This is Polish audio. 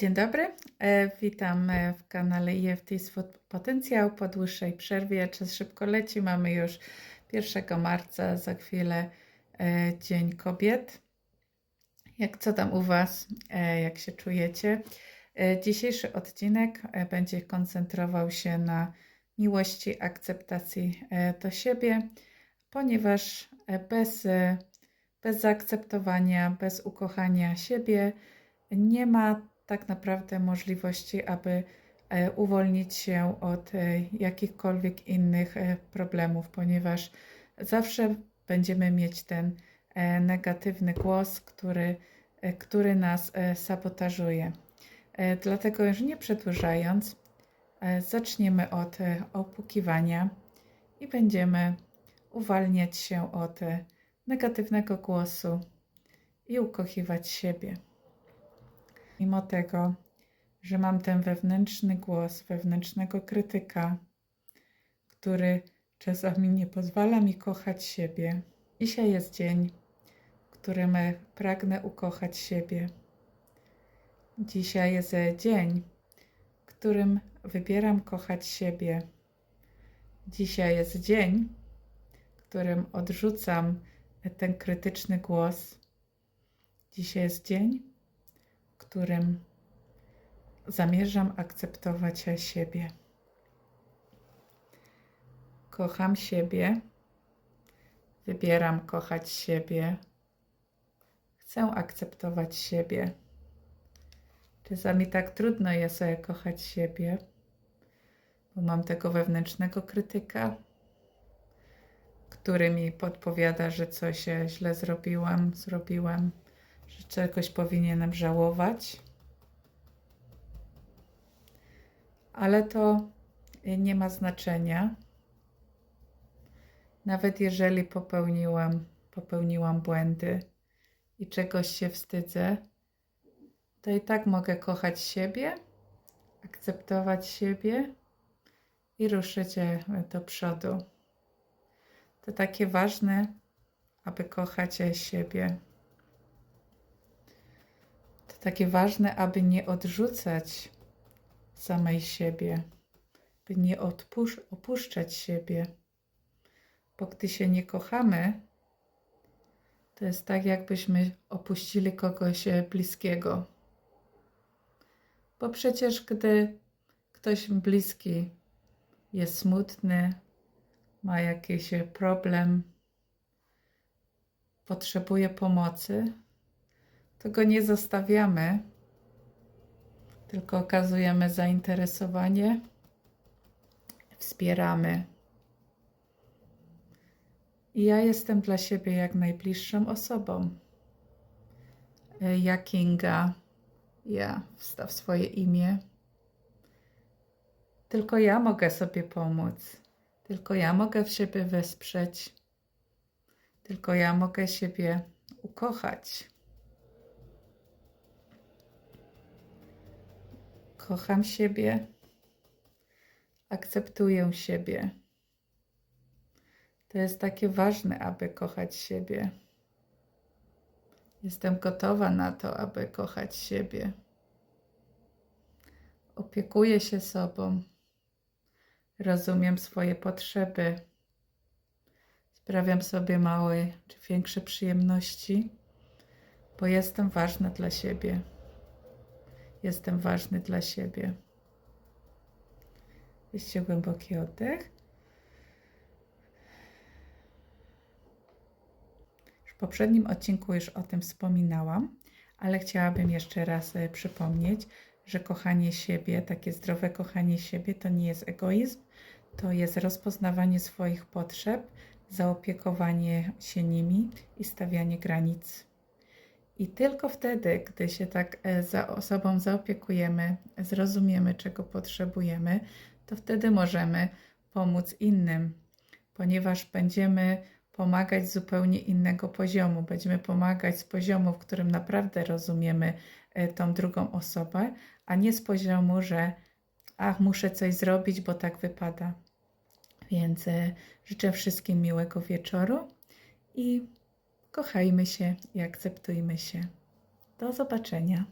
Dzień dobry, e, witam e, w kanale EFT Swód Potencjał po dłuższej przerwie. Czas szybko leci, mamy już 1 marca, za chwilę e, Dzień Kobiet. Jak co tam u Was, jak się czujecie? Dzisiejszy odcinek będzie koncentrował się na miłości, akceptacji do siebie, ponieważ bez, bez zaakceptowania, bez ukochania siebie nie ma tak naprawdę możliwości, aby e, uwolnić się od e, jakichkolwiek innych e, problemów, ponieważ zawsze będziemy mieć ten negatywny głos, który, który nas sabotażuje. Dlatego już nie przedłużając, zaczniemy od opukiwania i będziemy uwalniać się od negatywnego głosu i ukochiwać siebie. Mimo tego, że mam ten wewnętrzny głos, wewnętrznego krytyka, który czasami nie pozwala mi kochać siebie. Dzisiaj jest dzień, w którym pragnę ukochać siebie. Dzisiaj jest dzień, w którym wybieram kochać siebie. Dzisiaj jest dzień, w którym odrzucam ten krytyczny głos. Dzisiaj jest dzień, którym zamierzam akceptować siebie. Kocham siebie, wybieram kochać siebie, chcę akceptować siebie. Czasami tak trudno jest sobie kochać siebie, bo mam tego wewnętrznego krytyka, który mi podpowiada, że coś źle zrobiłam, zrobiłem, że czegoś powinienem żałować. Ale to nie ma znaczenia. Nawet jeżeli popełniłam, popełniłam błędy i czegoś się wstydzę, to i tak mogę kochać siebie, akceptować siebie i ruszyć e, do przodu. To takie ważne, aby kochać siebie. Takie ważne, aby nie odrzucać samej siebie, by nie odpusz- opuszczać siebie. Bo gdy się nie kochamy, to jest tak, jakbyśmy opuścili kogoś e, bliskiego. Bo przecież, gdy ktoś bliski jest smutny, ma jakiś e, problem, potrzebuje pomocy, to go nie zostawiamy, tylko okazujemy zainteresowanie, wspieramy. I ja jestem dla siebie jak najbliższą osobą. Ja Kinga, ja wstaw swoje imię. Tylko ja mogę sobie pomóc. Tylko ja mogę w siebie wesprzeć. Tylko ja mogę siebie ukochać. Kocham siebie. Akceptuję siebie. To jest takie ważne, aby kochać siebie. Jestem gotowa na to, aby kochać siebie. Opiekuję się sobą. Rozumiem swoje potrzeby. Sprawiam sobie małe czy większe przyjemności, bo jestem ważna dla siebie. Jestem ważny dla siebie. Weźcie głęboki oddech. W poprzednim odcinku już o tym wspominałam, ale chciałabym jeszcze raz e, przypomnieć, że kochanie siebie, takie zdrowe kochanie siebie, to nie jest egoizm, to jest rozpoznawanie swoich potrzeb, zaopiekowanie się nimi i stawianie granic. I tylko wtedy, gdy się tak e, za osobą zaopiekujemy, zrozumiemy, czego potrzebujemy, to wtedy możemy pomóc innym, ponieważ będziemy pomagać z zupełnie innego poziomu. Będziemy pomagać z poziomu, w którym naprawdę rozumiemy e, tą drugą osobę, a nie z poziomu, że ach, muszę coś zrobić, bo tak wypada. Więc e, życzę wszystkim miłego wieczoru i kochajmy się i akceptujmy się. Do zobaczenia.